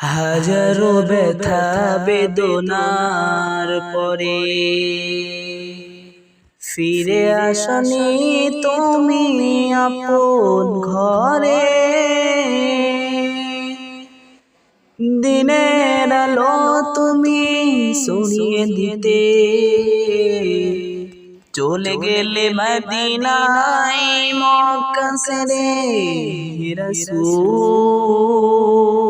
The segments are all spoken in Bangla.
হাজারো ব্যথা বেদনার পরে ফিরে আসনি তুমি আপন ঘরে। দিনের আলো তুমি শুনিয়ে দিতে। চলে গেলে মদিনায় মক্কা সেরে রসূল।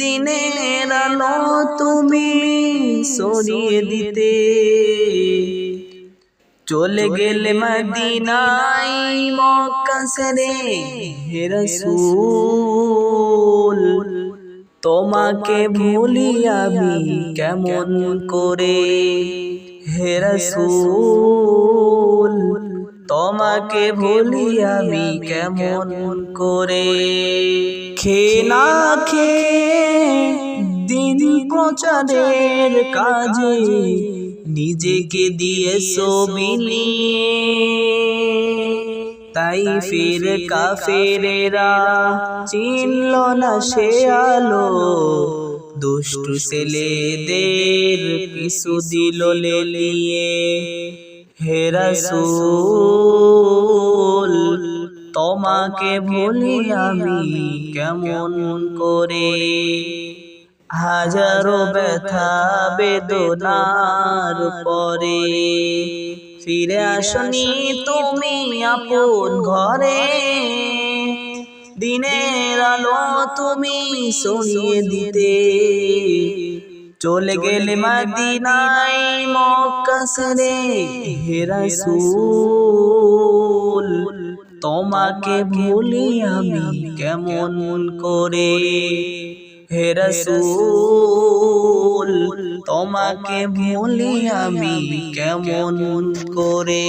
দিনের আলো তুমি সরিয়ে দিতে। চলে গেলে মদিনাই মক্কা সেরে হে রাসূল, তোমাকে ভুলি আমি কেমন করে? হে রাসূল, তোমাকে ভুলি আমি কেমন করে? খে না খে দিন প্রচারের কাজে নিজেকে দিয়ে সবিলিয়ে তাই ফির কাফেরেরা চিনল না সে আলো। দুষ্টু ছেলেদের পিছু দিল লেলিয়ে। হে রাসূল, তোমাকে বলি আমি কেমন করে হাজারো ব্যথা বেদনার পরে। ফিরে আসনি তুমি আপন ঘরে। দিনের আলো তুমি শুনিয়ে দিতে। চলে গেলে মদিনাই মক্কা সেরে হে রাসূল। তোমাকে ভুলি আমি কেমন করে? হে রসুল তোমাকে ভুলি আমি কেমন করে?